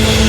Thank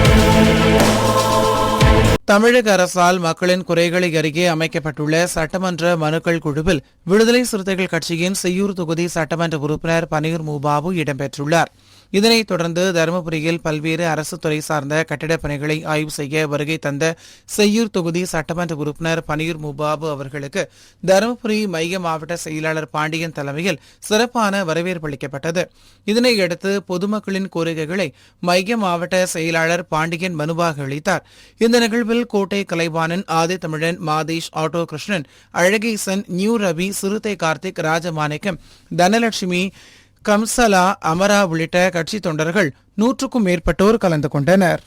தமிழக அரசால் மக்களின் குறைகளை அறிய அமைக்கப்பட்டுள்ள சட்டமன்ற மனுக்கள் குழுவில் விடுதலை சிறுத்தைகள் கட்சியின் செய்யூர் தொகுதி சட்டமன்ற உறுப்பினர் பனீர் மூபாபு இடம்பெற்றுள்ளார். இதனைத் தொடர்ந்து தருமபுரியில் பல்வேறு அரசு துறை சார்ந்த கட்டிடப் பணிகளை ஆய்வு செய்ய வருகை தந்த செய்யூர் தொகுதி சட்டமன்ற உறுப்பினர் பனீர் முபாபு அவர்களுக்கு தருமபுரி மைய மாவட்ட செயலாளர் பாண்டியன் தலைமையில் சிறப்பான வரவேற்பு அளிக்கப்பட்டது. இதனையடுத்து பொதுமக்களின் கோரிக்கைகளை மைய மாவட்ட செயலாளர் பாண்டியன் மனுவாக அளித்தார். இந்த நிகழ்வில் கோட்டை கலைவாணன் ஆதி தமிழன் மாதேஷ் ஆட்டோ கிருஷ்ணன் அழகேசன் நியூ ரவி சிறுத்தை கார்த்திக் ராஜமாணிக்கம் தனலட்சுமி கம்சலா அமரா உள்ளிட்ட கட்சி தொண்டர்கள் நூற்றுக்கும் மேற்பட்டோர் கலந்து கொண்டனர்.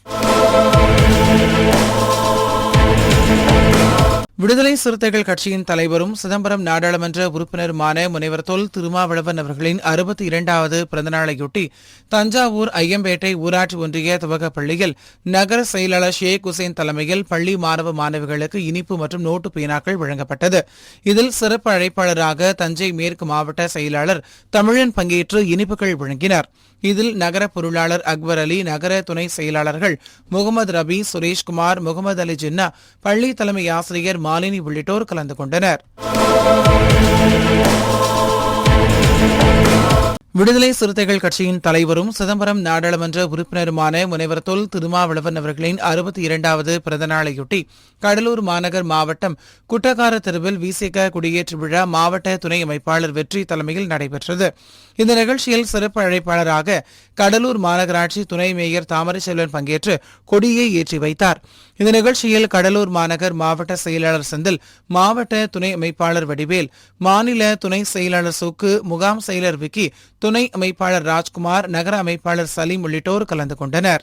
விடுதலை சிறுத்தைகள் கட்சியின் தலைவரும் சிதம்பரம் நாடாளுமன்ற உறுப்பினருமான முனைவர் தொல் திருமாவளவன் அவர்களின் அறுபத்தி இரண்டாவது பிறந்தநாளையொட்டி தஞ்சாவூர் ஐயம்பேட்டை ஊராட்சி ஒன்றிய துவக்கப் பள்ளியில் நகர செயலாளர் ஷேக் ஹுசேன் தலைமையில் பள்ளி மாணவ மாணவிகளுக்கு இனிப்பு மற்றும் நோட்டு பேனாக்கள் வழங்கப்பட்டது. இதில் சிறப்பு அழைப்பாளராக தஞ்சை மேற்கு மாவட்ட செயலாளர் தமிழன் பங்கேற்று இனிப்புகள் வழங்கினார். இதில் நகர பொருளாளர் அக்பர் அலி நகர துணை செயலாளர்கள் முகமது ரபி சுரேஷ்குமார் முகமது அலி ஜின்னா பள்ளி தலைமை ஆசிரியர் மாலினி உள்ளிட்டோர் கலந்து கொண்டனர். விடுதலை சிறுத்தைகள் கட்சியின் தலைவரும் சிதம்பரம் நாடாளுமன்ற உறுப்பினருமான முனைவர் தொல் திருமாவளவன் அவர்களின் அறுபத்தி இரண்டாவது பிறந்தநாளையொட்டி கடலூர் மாநகர் மாவட்டம் குட்டக்கார தெருவில் விசிக குடியேற்று விழா மாவட்ட துணை அமைப்பாளர் வெற்றி தலைமையில் நடைபெற்றது. இந்த நிகழ்ச்சியில் சிறப்பு அழைப்பாளராக கடலூர் மாநகராட்சி துணை மேயர் தாமரைச்செல்வன் பங்கேற்று கொடியை ஏற்றி வைத்தார். இந்த நிகழ்ச்சியில் கடலூர் மாநகர் மாவட்ட செயலாளர் செந்தில் மாவட்ட துணை அமைப்பாளர் வடிவேல் மாநில துணை செயலாளர் சுக்கு முகாம் செயலர் விக்கி துணை அமைப்பாளர் ராஜ்குமார் நகர அமைப்பாளர் சலீம் உள்ளிட்டோர் கலந்து கொண்டனர்.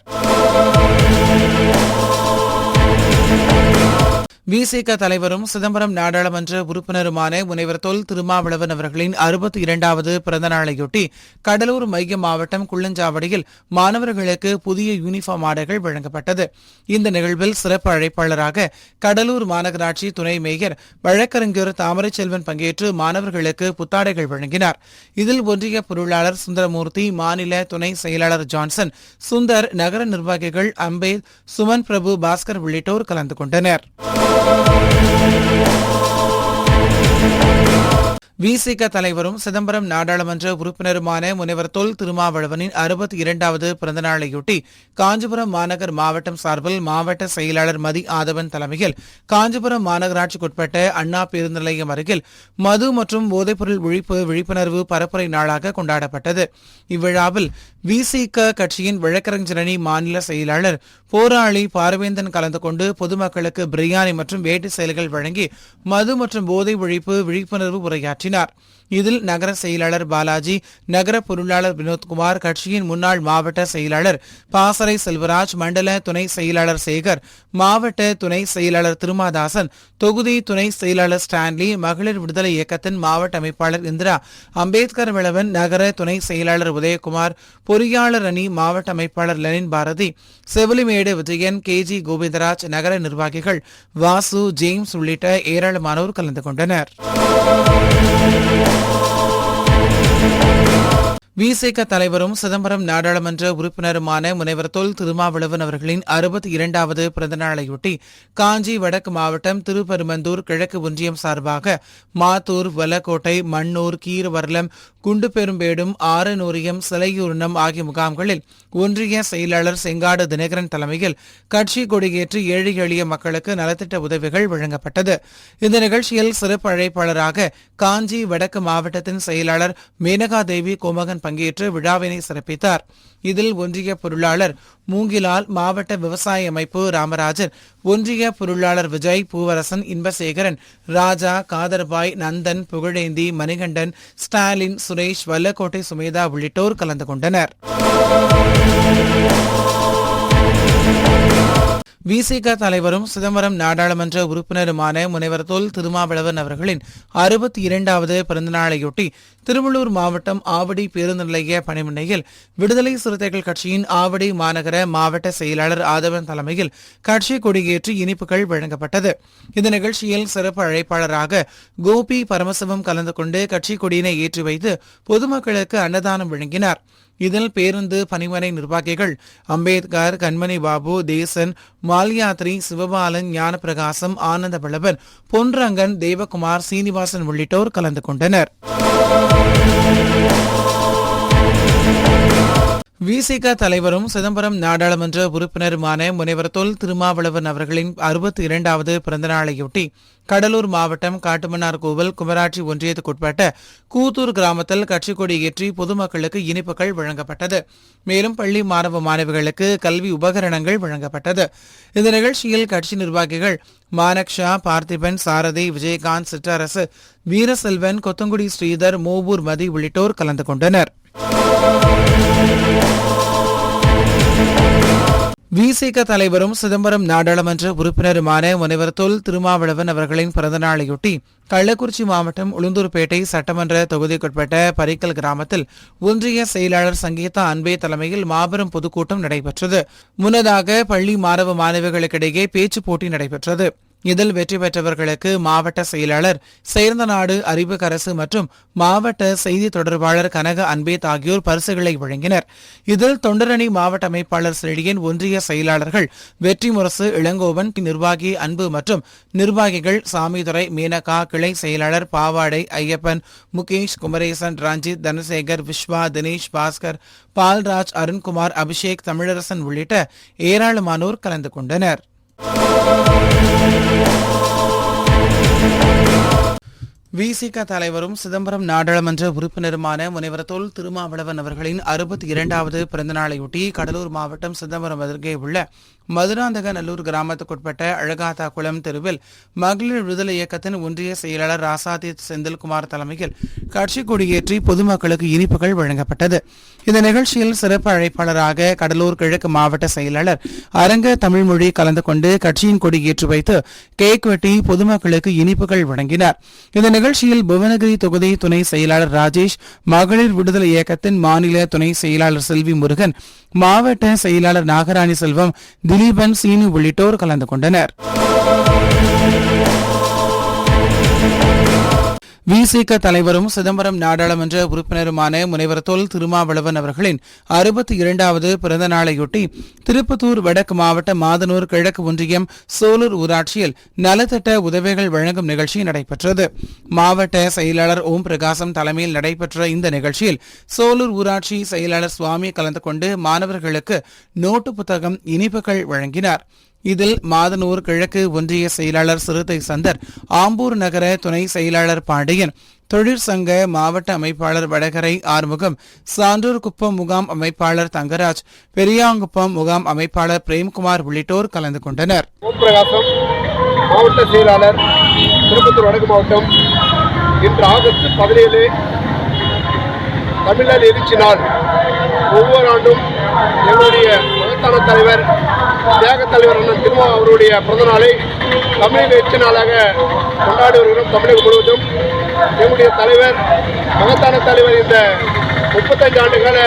விசிக தலைவரும் சிதம்பரம் நாடாளுமன்ற உறுப்பினருமான முனைவர் தொல் திருமாவளவன் அவர்களின் அறுபத்தி இரண்டாவது பிறந்தநாளையொட்டி கடலூர் மைய மாவட்டம் குள்ளஞ்சாவடியில் மாணவர்களுக்கு புதிய யூனிஃபார்ம் ஆடைகள் வழங்கப்பட்டது. இந்த நிகழ்வில் சிறப்பு அழைப்பாளராக கடலூர் மாநகராட்சி துணை மேயர் வழக்கறிஞர் தாமரைச்செல்வன் பங்கேற்று மாணவர்களுக்கு புத்தாடைகள் வழங்கினார். இதில் ஒன்றிய பொருளாளர் சுந்தரமூர்த்தி மாநில துணை செயலாளர் ஜான்சன் சுந்தர் நகர நிர்வாகிகள் அம்பேத் சுமன் பிரபு பாஸ்கர் உள்ளிட்டோர் கலந்து கொண்டனர். விசிக தலைவரும் சிதம்பரம் நாடாளுமன்ற உறுப்பினருமான முனைவர் தொல் திருமாவளவனின் அறுபத்தி இரண்டாவது பிறந்தநாளையொட்டி காஞ்சிபுரம் மாநகர் மாவட்டம் சார்பில் மாவட்ட செயலாளர் மதி ஆதவன் தலைமையில் காஞ்சிபுரம் மாநகராட்சிக்குட்பட்ட அண்ணா பேருந்து நிலையம் அருகில் மது மற்றும் போதைப்பொருள் ஒழிப்பு விழிப்புணர்வு பரப்புரை நாளாக கொண்டாடப்பட்டது. இவ்விழாவில் விசிக கட்சியின் வழக்கறிஞரணி மாநில செயலாளர் போராளி பார்வேந்தன் கலந்து கொண்டு பொதுமக்களுக்கு பிரியாணி மற்றும் வேட்டு செயல்கள் வழங்கி மது மற்றும் போதை ஒழிப்பு விழிப்புணர்வு உரையாற்றினார். இதில் நகர செயலாளர் பாலாஜி நகர பொருளாளர் வினோத்குமார் கட்சியின் முன்னாள் மாவட்ட செயலாளர் பாசறை செல்வராஜ் மண்டல துணை செயலாளர் சேகர் மாவட்ட துணை செயலாளர் திருமாதாசன் தொகுதி துணை செயலாளர் ஸ்டான்லி மகளிர் விடுதலை இயக்கத்தின் மாவட்ட அமைப்பாளர் இந்திரா அம்பேத்கர் விளவன் நகர துணை செயலாளர் உதயகுமார் பொறியாளர் அணி மாவட்ட அமைப்பாளர் Lenin Bharathi Sevilimedu Vijayan K G Govindaraj நகர நிர்வாகிகள் வாசு ஜேம்ஸ் உள்ளிட்ட ஏராளமானோர் கலந்து கொண்டனர். Oh. விசேக தலைவரும் சிதம்பரம் நாடாளுமன்ற உறுப்பினருமான முனைவர் தொல் திருமாவளவன் அவர்களின் அறுபத்தி இரண்டாவது பிறந்தநாளையொட்டி காஞ்சி வடக்கு மாவட்டம் திருப்பெருமந்தூர் கிழக்கு ஒன்றியம் சார்பாக மாத்தூர் வலக்கோட்டை மண்ணூர் கீரவர்லம் குண்டுபெரும்பேடும் ஆரனூரியம் சிலையூர்ணம் ஆகிய முகாம்களில் ஒன்றிய செயலாளர் செங்காடு தினகரன் தலைமையில் கட்சி கொடியேற்றி ஏழை எளிய மக்களுக்கு நலத்திட்ட உதவிகள் வழங்கப்பட்டது. இந்த நிகழ்ச்சியில் சிறப்பு அழைப்பாளராக காஞ்சி வடக்கு மாவட்டத்தின் செயலாளர் மேனகாதேவி கோமகன் பங்கேற்று விழாவினை சிறப்பித்தார். இதில் ஒன்றிய பொருளாளர் மூங்கிலால் மாவட்ட விவசாய அமைப்பு ராமராஜன் ஒன்றிய பொருளாளர் விஜய் பூவரசன் இன்பசேகரன் ராஜா காதர்பாய் நந்தன் புகழேந்தி மணிகண்டன் ஸ்டாலின் சுரேஷ் வல்லக்கோட்டை சுமேதா உள்ளிட்டோர் கலந்து கொண்டனர். விசிக தலைவரும் சிதம்பரம் நாடாளுமன்ற உறுப்பினருமான முனைவர் தொல் திருமாவளவன் அவர்களின் அறுபத்தி இரண்டாவது பிறந்தநாளையொட்டி திருவள்ளூர் மாவட்டம் ஆவடி பேருந்து நிலைய பணிமனையில் விடுதலை சிறுத்தைகள் கட்சியின் ஆவடி மாநகர மாவட்ட செயலாளர் ஆதவன் தலைமையில் கட்சி கொடியேற்றி இனிப்புகள் வழங்கப்பட்டது. இந்த நிகழ்ச்சியில் சிறப்பு அழைப்பாளராக கோபி பரமசிவம் கலந்து கொண்டு கட்சி கொடியினை ஏற்றி வைத்து பொதுமக்களுக்கு அன்னதானம் வழங்கினாா் இதில் பேருந்து பணிமனை நிர்வாகிகள் அம்பேத்கர் கண்மணி பாபு தேசன் மால்யாத்ரி சிவபாலன் ஞானப்பிரகாசம் ஆனந்த வளவன் பொன்ரங்கன் தேவகுமார் சீனிவாசன் உள்ளிட்டோர் கலந்து கொண்டனர். விசிக தலைவரும் சிதம்பரம் நாடாளுமன்ற உறுப்பினருமான முனைவர் தொல் திருமாவளவன் அவர்களின் அறுபத்தி இரண்டாவது பிறந்தநாளையொட்டி கடலூர் மாவட்டம் காட்டுமன்னார் கோவில் குமராட்சி ஒன்றியத்துக்குட்பட்ட கூத்தூர் கிராமத்தில் கட்சி கொடி ஏற்றி பொதுமக்களுக்கு இனிப்புகள் வழங்கப்பட்டது. மேலும் பள்ளி மாணவ மாணவிகளுக்கு கல்வி உபகரணங்கள் வழங்கப்பட்டது. இந்த நிகழ்ச்சியில் கட்சி நிர்வாகிகள் மானக்ஷா பார்த்திபன் சாரதி விஜயகாந்த் சிற்றரசு வீரசெல்வன் கொத்தங்குடி ஸ்ரீதர் மோவூர் மதி உள்ளிட்டோர் கலந்து கொண்டனர். விசிக தலைவரும் சிதம்பரம் நாடாளுமன்ற உறுப்பினருமான முனைவர் தொல் திருமாவளவன் அவர்களின் பிறந்தநாளையொட்டி கள்ளக்குறிச்சி மாவட்டம் உளுந்தூர்பேட்டை சட்டமன்ற தொகுதிக்குட்பட்ட பரிக்கல் கிராமத்தில் ஒன்றிய செயலாளர் சங்கீதா அன்பே தலைமையில் மாபெரும் பொதுக்கூட்டம் நடைபெற்றது. முன்னதாக பள்ளி மாணவ மாணவிகளுக்கிடையே பேச்சுப் போட்டி நடைபெற்றது. இதில் வெற்றி பெற்றவர்களுக்கு மாவட்ட செயலாளர் சேர்ந்த நாடு அறிவுக்கரசு மற்றும் மாவட்ட செய்தி தொடர்பாளர் கனக அன்பேத் ஆகியோர் பரிசுகளை வழங்கினர். இதில் தொண்டரணி மாவட்ட அமைப்பாளர் செழியன் ஒன்றிய செயலாளர்கள் வெற்றி முரசு இளங்கோவன் நிர்வாகி அன்பு மற்றும் நிர்வாகிகள் சாமிதுரை மீனகா கிளை செயலாளர் பாவாடை ஐயப்பன் முகேஷ் குமரேசன் ரஞ்சித் தனசேகர் விஸ்வா தினேஷ் பாஸ்கர் பால்ராஜ் அருண்குமார் அபிஷேக் தமிழரசன் உள்ளிட்ட ஏராளமானோர் கலந்து கொண்டனர். விசிக தலைவரும் சிதம்பரம் நாடாளுமன்ற உறுப்பினருமான முனைவர் தொல் திருமாவளவன் அவர்களின் அறுபத்தி இரண்டாவது பிறந்தநாளையொட்டி கடலூர் மாவட்டம் சிதம்பரம் அருகே உள்ள மதுராந்தக நல்லூர் கிராமத்துக்குட்பட்ட அழகாத்தாக்குளம் தெருவில் மகளிர் விடுதலை இயக்கத்தின் ஒன்றிய செயலாளர் ராசாதி செந்தில்குமார் தலைமையில் கட்சி கொடியேற்றி பொதுமக்களுக்கு இனிப்புகள் வழங்கப்பட்டது. இந்த நிகழ்ச்சியில் சிறப்பு அழைப்பாளராக கடலூர் கிழக்கு மாவட்ட செயலாளர் அரங்க தமிழ்மொழி கலந்து கொண்டு கட்சியின் கொடி ஏற்றி வைத்து கேக் வெட்டி பொதுமக்களுக்கு இனிப்புகள் வழங்கினார். இந்த நிகழ்ச்சியில் புவனகிரி தொகுதி துணை செயலாளர் ராஜேஷ் மகளிர் விடுதலை இயக்கத்தின் மாநில துணை செயலாளர் செல்வி முருகன் மாவட்ட செயலாளர் நாகராணி செல்வம் திலீபன் சீனு உள்ளிட்டோர் கலந்து கொண்டனர். விசிக தலைவரும் சிதம்பரம் நாடாளுமன்ற உறுப்பினருமான முனைவர் தொல் திருமாவளவன் அவர்களின் அறுபத்தி இரண்டாவது பிறந்த நாளையொட்டி திருப்பத்தூர் வடக்கு மாவட்ட மாதனூர் கிழக்கு ஒன்றியம் சோலூர் ஊராட்சியில் நலத்திட்ட உதவிகள் வழங்கும் நிகழ்ச்சி நடைபெற்றது. மாவட்ட செயலாளர் ஓம் பிரகாசம் தலைமையில் நடைபெற்ற இந்த நிகழ்ச்சியில் சோலூர் ஊராட்சி செயலாளர் சுவாமி கலந்து கொண்டு மாணவர்களுக்கு நோட்டு புத்தகம் இனிப்புகள் வழங்கினார். இதில் மாதனூர் கிழக்கு ஒன்றிய செயலாளர் சிறுத்தை சந்தர் ஆம்பூர் நகர துணை செயலாளர் பாண்டியன் தொழிற்சங்க மாவட்ட அமைப்பாளர் வடகரை ஆறுமுகம் சான்றூர் குப்பம் முகாம் அமைப்பாளர் தங்கராஜ் பெரியாங்குப்பம் முகாம் அமைப்பாளர் பிரேம்குமார் உள்ளிட்டோர் கலந்து கொண்டனர். ஓம் மாவட்ட செயலாளர் திருப்பத்தூர் வடக்கு மாவட்டம். இன்று ஆகஸ்ட் பதினேழு தமிழர் எழுச்சி நாள். ஒவ்வொரு ஆண்டும் எங்களுடைய மகத்தான தலைவர் தியாக தலைவர் அண்ணன் திருமா அவருடைய பிறந்த நாளை தமிழக எச்சு நாளாக கொண்டாடி வருகிறோம் தமிழகம் முழுவதும். எங்களுடைய தலைவர் மகத்தான தலைவர் இந்த முப்பத்தஞ்சு ஆண்டுகால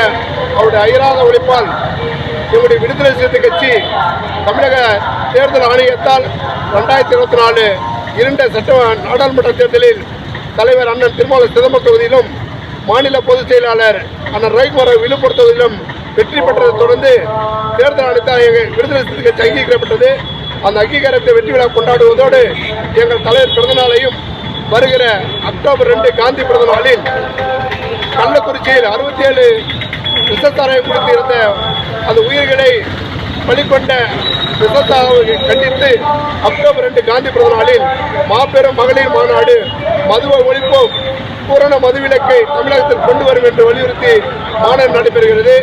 அவருடைய அயராத உழைப்பால் எங்களுடைய விடுதலை சிறுத்தை கட்சி தமிழக தேர்தல் ஆணையத்தால் ரெண்டாயிரத்தி இருபத்தி நாலு இரண்ட சட்ட நாடாளுமன்ற தேர்தலில் தலைவர் அண்ணன் திருமாவளவன் சிதம்பரம் தொகுதியிலும் மாநில பொதுச் செயலாளர் அண்ணன் ரவிக்குமாரை விழுப்படுத்துவதிலும் வெற்றி பெற்றதை தொடர்ந்து தேர்தல் ஆணையத்தால் எங்கள் அங்கீகரிக்கப்பட்டது. அந்த அங்கீகாரத்தை வெற்றி விழா கொண்டாடுவதோடு எங்கள் தலைவர் பிறந்தநாளையும் வருகிற அக்டோபர் ரெண்டு காந்தி பிறந்த நாளில் கள்ளக்குறிச்சியில் அறுபத்தி ஏழு விசத்தாரை குறித்து இருந்த அந்த உயிர்களை பலிக்கொண்ட விசத்தாவை கண்டித்து அக்டோபர் ரெண்டு காந்தி பிறந்த நாளில் மாபெரும் மகளிர் மாநாடு மதுவை ஒழிப்போம். பூரண மதுவிலக்கை தமிழகத்தில் கொண்டு வரும் என்று வலியுறுத்தி மாநாடு நடைபெறுகிறது.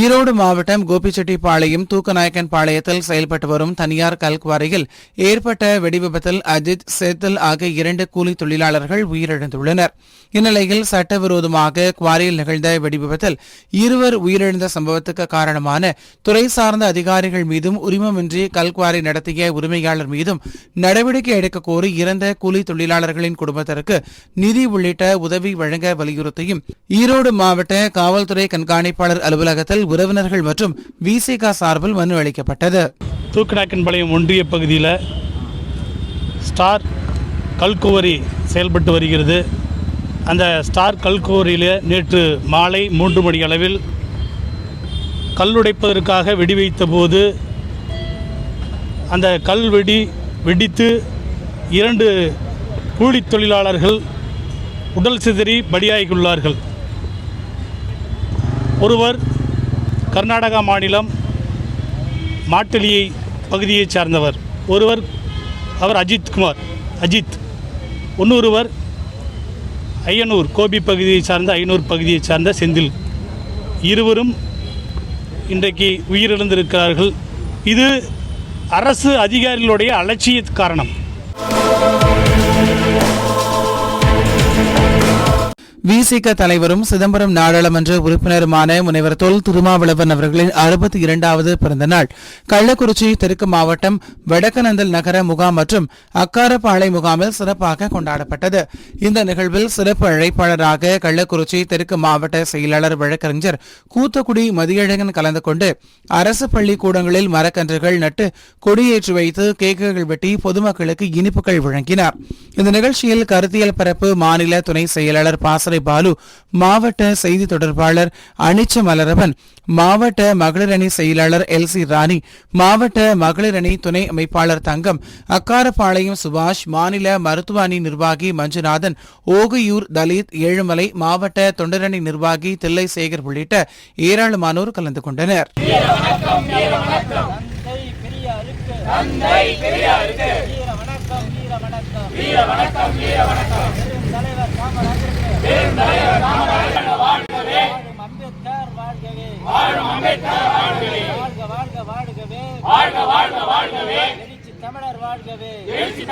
ஈரோடு மாவட்டம் கோபிச்செட்டிப்பாளையம் தூக்கநாயக்கன் பாளையத்தில் செயல்பட்டு வரும் தனியார் கல்குவாரியில் ஏற்பட்ட வெடிவிபத்தில் அஜித் சேத்தல் ஆகிய இரண்டு கூலி தொழிலாளர்கள் உயிரிழந்துள்ளனர். இந்நிலையில் சட்டவிரோதமாக குவாரியில் நிகழ்ந்த வெடிவிபத்தில் இருவர் உயிரிழந்த சம்பவத்துக்கு காரணமான துறை சார்ந்த அதிகாரிகள் மீதும் உரிமமின்றி கல்குவாரி நடத்திய உரிமையாளர் மீதும் நடவடிக்கை எடுக்க கோரி இறந்த கூலி தொழிலாளர்களின் குடும்பத்திற்கு நிதி உள்ளிட்ட உதவி வழங்க வலியுறுத்தியும். ஈரோடு மாவட்ட காவல்துறை கண்காணிப்பாளர் அலுவலகத்தில் உறவினர்கள் மற்றும் விசிகா சார்பில் மனு அளிக்கப்பட்டது. தூக்கடாக்கன்பாளையம் ஒன்றிய பகுதியில் ஸ்டார் கல்குவரி செயல்பட்டு வருகிறது. அந்த ஸ்டார் கல்கோரியில் நேற்று மாலை மூன்று மணி அளவில் கல்லுடைப்பதற்காக வெடி வைத்த போது அந்த கல் வெடி வெடித்து இரண்டு கூலி தொழிலாளர்கள் உடல் சிதறி பலியாகியுள்ளார்கள். ஒருவர் கர்நாடகா மாநிலம் மாட்டலியை பகுதியைச் சார்ந்தவர். ஒருவர் அவர் அஜித் குமார் அஜித். இன்னொருவர் ஐயனூர் கோபி பகுதியைச் சார்ந்த ஐநூர் பகுதியைச் சார்ந்த செந்தில். இருவரும் இன்றைக்கு உயிரிழந்திருக்கிறார்கள். இது அரசு அதிகாரிகளுடைய அலட்சிய காரணம். விசிக தலைவரும் சிதம்பரம் நாடாளுமன்ற உறுப்பினருமான முனைவர் தொல் திருமாவளவன் அவர்களின் அறுபத்தி இரண்டாவது பிறந்த நாள் கள்ளக்குறிச்சி தெற்கு மாவட்டம் வடக்கநந்தல் நகர முகாம் மற்றும் அக்காரப்பாளை முகாமில் சிறப்பாக கொண்டாடப்பட்டது. இந்த நிகழ்வில் சிறப்பு அழைப்பாளராக கள்ளக்குறிச்சி தெற்கு மாவட்ட செயலாளர் வழக்கறிஞர் கூத்தக்குடி மதியழகன் கலந்து கொண்டு அரசு பள்ளி கூடங்களில் மரக்கன்றுகள் நட்டு கொடியேற்றி வைத்து கேக்குகள் வெட்டி பொதுமக்களுக்கு இனிப்புகள் வழங்கினார். இந்த நிகழ்ச்சியில் கருத்தியல் பரப்பு மாநில துணை செயலாளர் பாசறை பாலு மாவட்ட செய்தி தொடர்பாளர் அனிச்ச மலரவன் மாவட்ட மகளிர் அணி செயலாளர் எல் சி ராணி மாவட்ட மகளிர் அணி துணை அமைப்பாளர் தங்கம் அக்காரப்பாளையம் சுபாஷ் மாநில மருத்துவ அணி நிர்வாகி மஞ்சுநாதன் ஓகையூர் தலித் ஏழுமலை மாவட்ட தொண்டரணி நிர்வாகி தில்லை சேகர் உள்ளிட்ட ஏராளமானோர் கலந்து கொண்டனர். தந்தை பெரியாருக்கு வீர வணக்கம் வீர வணக்கம் வீர வணக்கம் வீர வணக்கம் தலைவர் காமராஜருக்கு வாழ்கவே அம்பேத்கர் வாழ்கவே. வாழும் அம்பேத்கர் வாழ்கவே வாழ்க வாழ்க வாழ்கவே. வாழ்க வாழ்க வாழ்கவே. எழுச்சி தமிழர் வாழ்கவே. எழுச்சி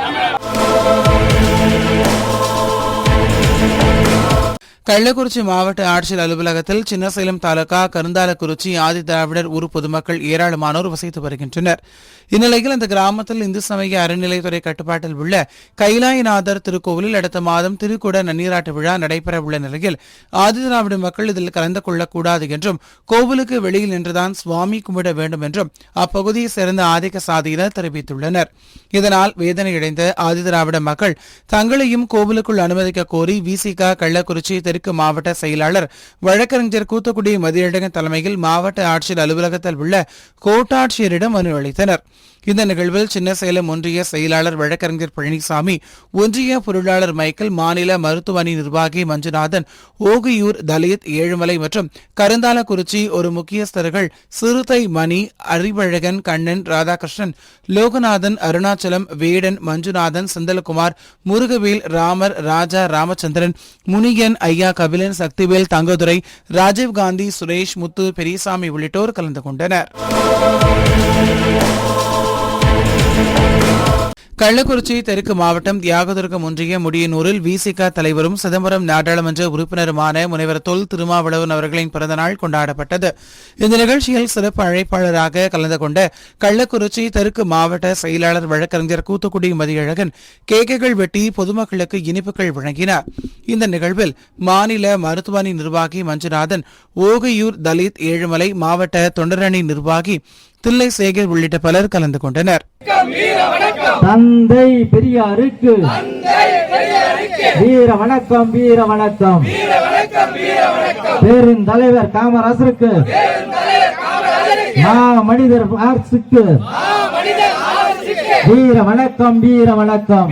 கள்ளக்குறிச்சி மாவட்ட ஆட்சியர் அலுவலகத்தில் சின்னசேலம் தாலுகா கருந்தாலக்குறிச்சி ஆதி திராவிடர் ஊர் பொதுமக்கள் ஏராளமானோர் வசித்து வருகின்றனர். இந்நிலையில் இந்த கிராமத்தில் இந்து சமய அறநிலைத்துறை கட்டுப்பாட்டில் உள்ள கைலாயநாதர் திருக்கோவிலில் அடுத்த மாதம் திருக்குட நன்னீராட்டு விழா நடைபெற உள்ள நிலையில் ஆதி திராவிட மக்கள் இதில் கலந்து கொள்ளக்கூடாது என்றும் கோவிலுக்கு வெளியில் நின்றுதான் சுவாமி கும்பிட வேண்டும் என்றும் அப்பகுதியை சேர்ந்த ஆதிக்க சாதியினர் தெரிவித்துள்ளனர். இதனால் வேதனையடைந்த ஆதி திராவிட மக்கள் தங்களையும் கோவிலுக்குள் அனுமதிக்க கோரி விசிகா கள்ளக்குறிச்சி தெற்கு மாவட்ட செயலாளர் வழக்கறிஞர் கூத்துக்குடி மதியழகன் தலைமையில் மாவட்ட ஆட்சியர் அலுவலகத்தில் உள்ள கோட்டாட்சியரிடம் மனு அளித்தனர். இந்த நிகழ்வில் சின்னசேலம் ஒன்றிய செயலாளர் வழக்கறிஞர் பழனிசாமி ஒன்றிய பொருளாளர் மைக்கேல் மாநில மருத்துவ அணி நிர்வாகி மஞ்சுநாதன் ஓகியூர் தலித் ஏழுமலை மற்றும் கருந்தாலக்குறிச்சி ஒரு முக்கியஸ்தர்கள் சிறுத்தை மணி அறிவழகன் கண்ணன் ராதாகிருஷ்ணன் லோகநாதன் அருணாச்சலம் வேடன் மஞ்சுநாதன் செந்தலகுமார் முருகவேல் ராமர் ராஜா ராமச்சந்திரன் முனியன் ஐயா கபிலன் சக்திவேல் தங்கதுரை ராஜீவ்காந்தி சுரேஷ் முத்து பெரியசாமி உள்ளிட்டோர் கலந்து கொண்டனர். கள்ளக்குறிச்சி தெற்கு மாவட்டம் தியாகதுர்கம் ஒன்றிய முடியனூரில் விசிக தலைவரும் சிதம்பரம் நாடாளுமன்ற உறுப்பினருமான முனைவர் தொல் திருமாவளவன் அவர்களின் பிறந்தநாள் கொண்டாடப்பட்டது. இந்த நிகழ்ச்சியில் சிறப்பு அழைப்பாளராக கலந்து கொண்ட கள்ளக்குறிச்சி தெற்கு மாவட்ட செயலாளர் வழக்கறிஞர் கூத்துக்குடி மதியழகன் கேக்குகள் வெட்டி பொதுமக்களுக்கு இனிப்புகள் வழங்கினார். இந்த நிகழ்வில் மாநில மருத்துவமனை நிர்வாகி மஞ்சுநாதன் ஓகையூர் தலித் ஏழுமலை மாவட்ட தொண்டரணி நிர்வாகி தில்லை சேகர் உள்ளிட்ட பலர் கலந்து கொண்டனர். தந்தை பெரியாருக்கு வீர வணக்கம் வீர வணக்கம். பெருந்தலைவர் காமராசருக்கு மனிதர் ஆர்ஸுக்கு வீர வணக்கம் வீர வணக்கம்.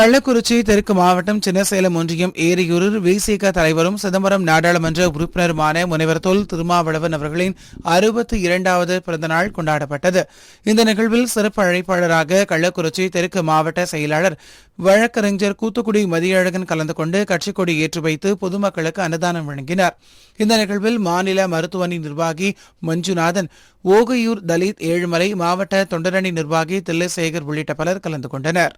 கள்ளக்குறிச்சி தெற்கு மாவட்டம் சின்னசேலம் ஒன்றியம் ஏரியூரில் விசிக தலைவரும் சிதம்பரம் நாடாளுமன்ற உறுப்பினருமான முனைவர் தொல் திருமாவளவன் அவர்களின் அறுபத்தி இரண்டாவது பிறந்தநாள் கொண்டாடப்பட்டது. இந்த நிகழ்வில் சிறப்பு அழைப்பாளராக கள்ளக்குறிச்சி தெற்கு மாவட்ட செயலாளர் வழக்கறிஞர் கூத்துக்குடி மதியழகன் கலந்து கொண்டு கட்சிக் கொடி ஏற்றி வைத்து பொதுமக்களுக்கு அன்னதானம் வழங்கினார். இந்த நிகழ்வில் மாநில மருத்துவமனை நிர்வாகி மஞ்சுநாதன் ஓகையூர் தலித் ஏழுமலை மாவட்ட தொண்டரணி நிர்வாகி தில்லைசேகர் உள்ளிட்ட பலர் கலந்து கொண்டனர்.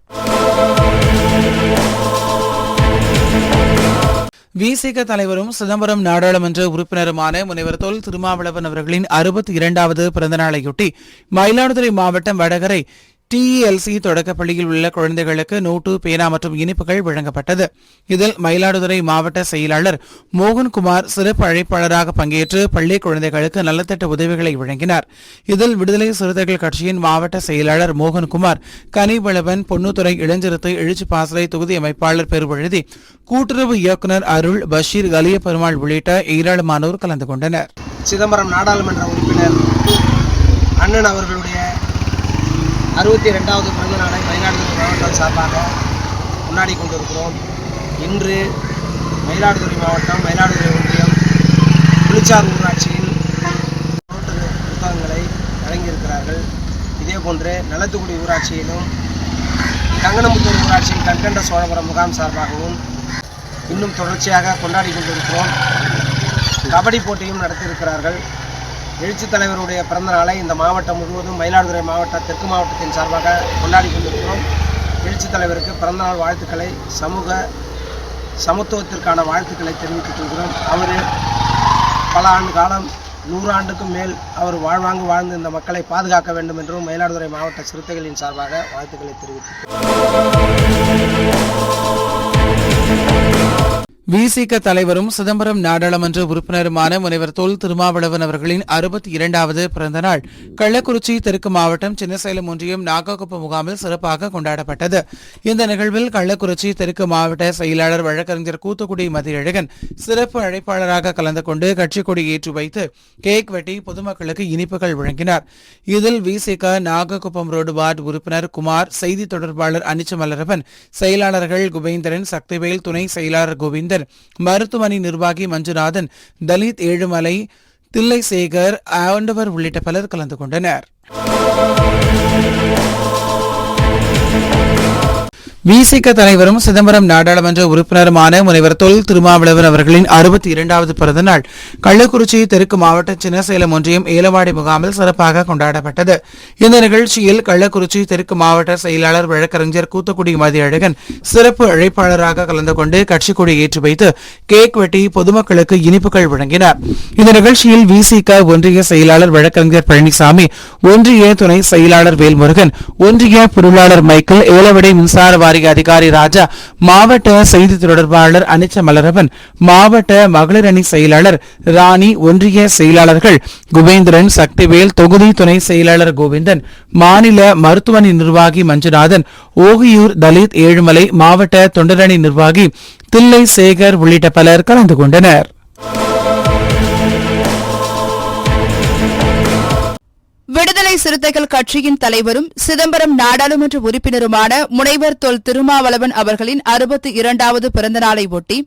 விசிக தலைவரும் சிதம்பரம் நாடாளுமன்ற உறுப்பினருமான முனைவர் தொல் திருமாவளவன் அவர்களின் அறுபத்தி இரண்டாவது பிறந்தநாளையொட்டி மயிலாடுதுறை மாவட்டம் வடகரை டிஇஎல்சி தொடக்கப்பள்ளியில் உள்ள குழந்தைகளுக்கு நோட்டு பேனா மற்றும் இனிப்புகள் வழங்கப்பட்டது. இதில் மயிலாடுதுறை மாவட்ட செயலாளர் மோகன்குமார் சிறப்பு அழைப்பாளராக பங்கேற்று பள்ளி குழந்தைகளுக்கு நலத்திட்ட உதவிகளை வழங்கினார். இதில் விடுதலை சிறுத்தைகள் கட்சியின் மாவட்ட செயலாளர் மோகன்குமார் கனிவளவன் பொன்னுத்துறை இளஞ்சிறுத்தை எழுச்சி பாசறை தொகுதி அமைப்பாளர் பெருவழுதி கூட்டுறவு இயக்குநர் அருள் பஷீர் கலிய பெருமாள் உள்ளிட்ட ஏராளமானோர் கலந்து கொண்டனர். சிதம்பரம் நாடாளுமன்ற உறுப்பினர் அண்ணன் அவர்களுடைய அறுபத்தி ரெண்டாவது பிறந்த நாளை மயிலாடுதுறை மாவட்டம் சார்பாக கொண்டாடி கொண்டிருக்கிறோம். இன்று மயிலாடுதுறை மாவட்டம் மயிலாடுதுறை ஒன்றியம் புளிச்சார் ஊராட்சியில் நோட்டு புத்தகங்களை வழங்கியிருக்கிறார்கள். இதேபோன்று நலத்துக்குடி ஊராட்சியிலும் கங்கனமுத்தூர் ஊராட்சியில் கண்கண்ட சோழபுரம் முகாம் சார்பாகவும் இன்னும் தொடர்ச்சியாக கொண்டாடி கொண்டிருக்கிறோம். கபடி போட்டியும் நடத்தியிருக்கிறார்கள். எழுச்சி தலைவருடைய பிறந்த நாளை இந்த மாவட்டம் முழுவதும் மயிலாடுதுறை மாவட்ட தெற்கு மாவட்டத்தின் சார்பாக கொண்டாடி கொண்டிருக்கிறோம். எழுச்சி தலைவருக்கு பிறந்தநாள் வாழ்த்துக்களை சமூக சமத்துவத்திற்கான வாழ்த்துக்களை தெரிவித்துக் கொள்கிறோம். அவர் பல ஆண்டு காலம் நூறாண்டுக்கும் மேல் அவர் வாழ்வாங்கு வாழ்ந்து இந்த மக்களை பாதுகாக்க வேண்டும் என்றும் மயிலாடுதுறை மாவட்ட சிறுத்தைகளின் சார்பாக வாழ்த்துக்களை தெரிவித்துக் விசிக தலைவரும் சிதம்பரம் நாடாளுமன்ற உறுப்பினருமான முனைவர் தொல் திருமாவளவன் அவர்களின் அறுபத்தி இரண்டாவது பிறந்த நாள் கள்ளக்குறிச்சி தெற்கு மாவட்டம் சின்னசேலம் ஒன்றியம் நாகக்குப்பம் முகாமில் சிறப்பாக கொண்டாடப்பட்டது. இந்த நிகழ்வில் கள்ளக்குறிச்சி தெற்கு மாவட்ட செயலாளர் வழக்கறிஞர் கூத்துக்குடி மதியழகன் சிறப்பு அழைப்பாளராக கலந்து கொண்டு கட்சி கொடி ஏற்றி வைத்து கேக் வெட்டி பொதுமக்களுக்கு இனிப்புகள் வழங்கினார். இதில் விசிக நாகக்குப்பம் ரோடு வார்டு உறுப்பினர் குமார் செய்தி தொடர்பாளர் அனிச்சமலரவன் செயலாளர்கள் குபேந்திரன் சக்திவேல் துணை செயலாளர் கோவிந்தன் மருத்துவமனை நிர்வாகி மஞ்சுநாதன் தலித் ஏழுமலை தில்லைசேகர் ஆண்டவர் உள்ளிட்ட பலர் கலந்து கொண்டனர். விசிக தலைவரும் சிதம்பரம் நாடாளுமன்ற உறுப்பினருமான முனைவர் தொல் திருமாவளவன் அவர்களின் அறுபத்தி இரண்டாவது பிறந்த நாள் கள்ளக்குறிச்சி தெற்கு மாவட்ட சின்னசேலம் ஒன்றியம் ஏலவாடி முகாமில் சிறப்பாக கொண்டாடப்பட்டது. இந்த நிகழ்ச்சியில் கள்ளக்குறிச்சி தெற்கு மாவட்ட செயலாளர் வழக்கறிஞர் கூத்துக்குடி மதியழகன் சிறப்பு அழைப்பாளராக கலந்து கொண்டு கட்சி கொடி ஏற்றி வைத்து கேக் வெட்டி பொதுமக்களுக்கு இனிப்புகள் வழங்கினார். இந்த நிகழ்ச்சியில் விசிக ஒன்றிய செயலாளர் வழக்கறிஞர் பழனிசாமி ஒன்றிய துணை செயலாளர் வேல்முருகன் ஒன்றிய பொருளாளர் மைக்கேல் ஏலவடை மின்சார வாரிய அதிகாரி ராஜா மாவட்ட செய்தி தொடர்பாளர் அனிச்ச மலரவன் மாவட்ட மகளிர் அணி செயலாளர் ராணி ஒன்றிய செயலாளர்கள் குபேந்திரன் சக்திவேல் தொகுதி துணை செயலாளர் கோவிந்தன் மாநில மருத்துவமனை நிர்வாகி மஞ்சுநாதன் ஓகியூர் தலித் ஏழுமலை மாவட்ட தொண்டரணி நிர்வாகி தில்லை சேகர் உள்ளிட்ட பலர் கலந்து கொண்டனர். விடுதலை சிறுத்தைகள் கட்சியின் தலைவரும் சிதம்பரம் நாடாளுமன்ற உறுப்பினருமான முனைவர் தொல் திருமாவளவன் அவர்களின் அறுபத்தி இரண்டாவது பிறந்தநாளை ஒட்டி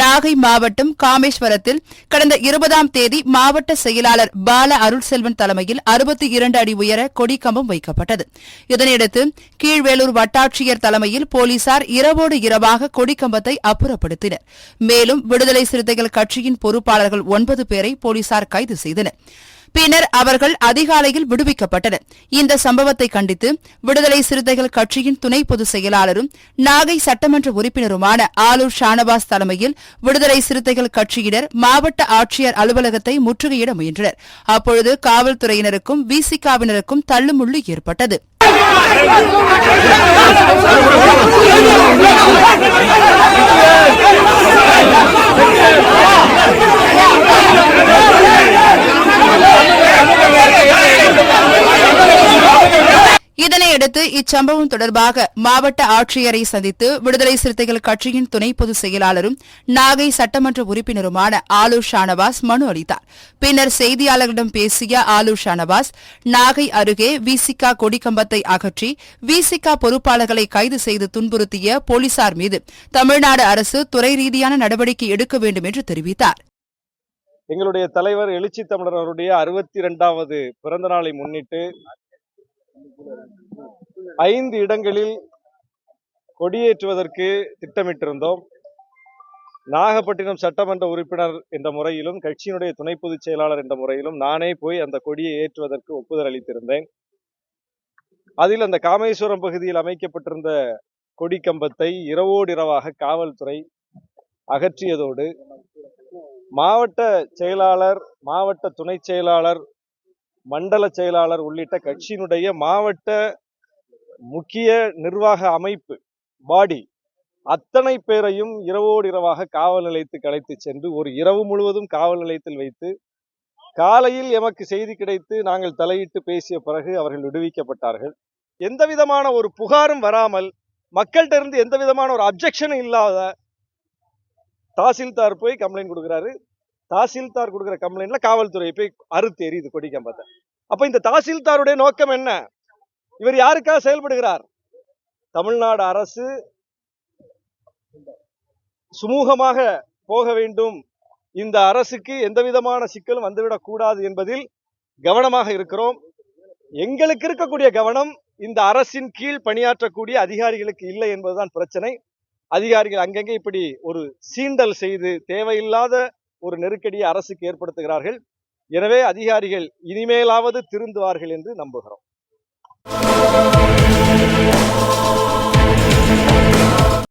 நாகை மாவட்டம் காமேஸ்வரத்தில் கடந்த இருபதாம் தேதி மாவட்ட செயலாளர் பால அருள்செல்வன் தலைமையில் அறுபத்தி இரண்டு அடி உயர கொடிக்கம்பம் வைக்கப்பட்டது. இதனையடுத்து கீழ்வேலூர் வட்டாட்சியர் தலைமையில் போலீசார் இரவோடு இரவாக கொடிக்கம்பத்தை அப்புறப்படுத்தினர். மேலும் விடுதலை சிறுத்தைகள் கட்சியின் பொறுப்பாளர்கள் ஒன்பது பேரை போலீசார் கைது செய்தனர். பின்னர் அவர்கள் அதிகாலையில் விடுவிக்கப்பட்டனர். இந்த சம்பவத்தை கண்டித்து விடுதலை சிறுத்தைகள் கட்சியின் துணை பொதுச் செயலாளரும் நாகை சட்டமன்ற உறுப்பினருமான ஆலூர் ஷானவாஸ் தலைமையில் விடுதலை சிறுத்தைகள் கட்சியினர் மாவட்ட ஆட்சியர் அலுவலகத்தை முற்றுகையிட முயன்றனர். அப்பொழுது காவல்துறையினருக்கும் விசிகாவினருக்கும் தள்ளுமுள்ளு ஏற்பட்டது. இதனையடுத்து இச்சம்பவம் தொடர்பாக மாவட்ட ஆட்சியரை சந்தித்து விடுதலை சிறுத்தைகள் கட்சியின் துணை பொதுச் செயலாளரும் நாகை சட்டமன்ற உறுப்பினருமான ஆலு ஷானவாஸ் மனு அளித்தார். பின்னர் செய்தியாளர்களிடம் பேசிய ஆலு ஷானவாஸ் நாகை அருகே விசிகா கொடிக்கம்பத்தை அகற்றி விசிகா பொறுப்பாளர்களை கைது செய்து துன்புறுத்திய போலீசார் மீது தமிழ்நாடு அரசு துறை ரீதியான நடவடிக்கை எடுக்க வேண்டும் என்று தெரிவித்தார். எங்களுடைய தலைவர் எழுச்சி தமிழர் அவருடைய அறுபத்தி இரண்டாவது பிறந்த நாளை முன்னிட்டு ஐந்து இடங்களில் கொடியேற்றுவதற்கு திட்டமிட்டிருந்தோம். நாகப்பட்டினம் சட்டமன்ற உறுப்பினர் என்ற முறையிலும் கட்சியினுடைய துணை பொதுச் செயலாளர் என்ற முறையிலும் நானே போய் அந்த கொடியை ஏற்றுவதற்கு ஒப்புதல் அளித்திருந்தேன். அதில் அந்த காமேஸ்வரம் பகுதியில் அமைக்கப்பட்டிருந்த கொடி கம்பத்தை இரவோடு இரவாக காவல்துறை அகற்றியதோடு மாவட்ட செயலாளர் மாவட்ட துணை செயலாளர் மண்டல செயலாளர் உள்ளிட்ட கட்சியினுடைய மாவட்ட முக்கிய நிர்வாக அமைப்பு பாடி அத்தனை பேரையும் இரவோடு இரவாக காவல் நிலையத்துக்கு அழைத்து சென்று ஒரு இரவு முழுவதும் காவல் நிலையத்தில் வைத்து காலையில் எமக்கு செய்தி கிடைத்து நாங்கள் தலையிட்டு பேசிய பிறகு அவர்கள் விடுவிக்கப்பட்டார்கள். எந்த விதமான ஒரு புகாரும் வராமல் மக்கள்கிட்ட இருந்து எந்த விதமான ஒரு அப்ஜெக்ஷனும் இல்லாத தாசில்தார் போய் கம்ப்ளைண்ட் கொடுக்குறாரு. தாசில்தார் கொடுக்குற கம்ப்ளைண்ட்ல காவல்துறை போய் அறுத்து எரியுது அப்ப இந்த தாசில்தாருடைய நோக்கம் என்ன? இவர் யாருக்காக செயல்படுகிறார்? தமிழ்நாடு அரசு சுமூகமாக போக வேண்டும். இந்த அரசுக்கு எந்த விதமான சிக்கலும் வந்துவிடக் கூடாது என்பதில் கவனமாக இருக்கிறோம். எங்களுக்கு இருக்கக்கூடிய கவனம் இந்த அரசின் கீழ் பணியாற்றக்கூடிய அதிகாரிகளுக்கு இல்லை என்பதுதான் பிரச்சனை. அதிகாரிகள் அங்கங்கே இப்படி ஒரு சீண்டல் செய்து தேவையில்லாத ஒரு நெருக்கடியை அரசுக்கு ஏற்படுத்துகிறார்கள். எனவே அதிகாரிகள் இனிமேலாவது திருந்துவார்கள் என்று நம்புகிறோம்.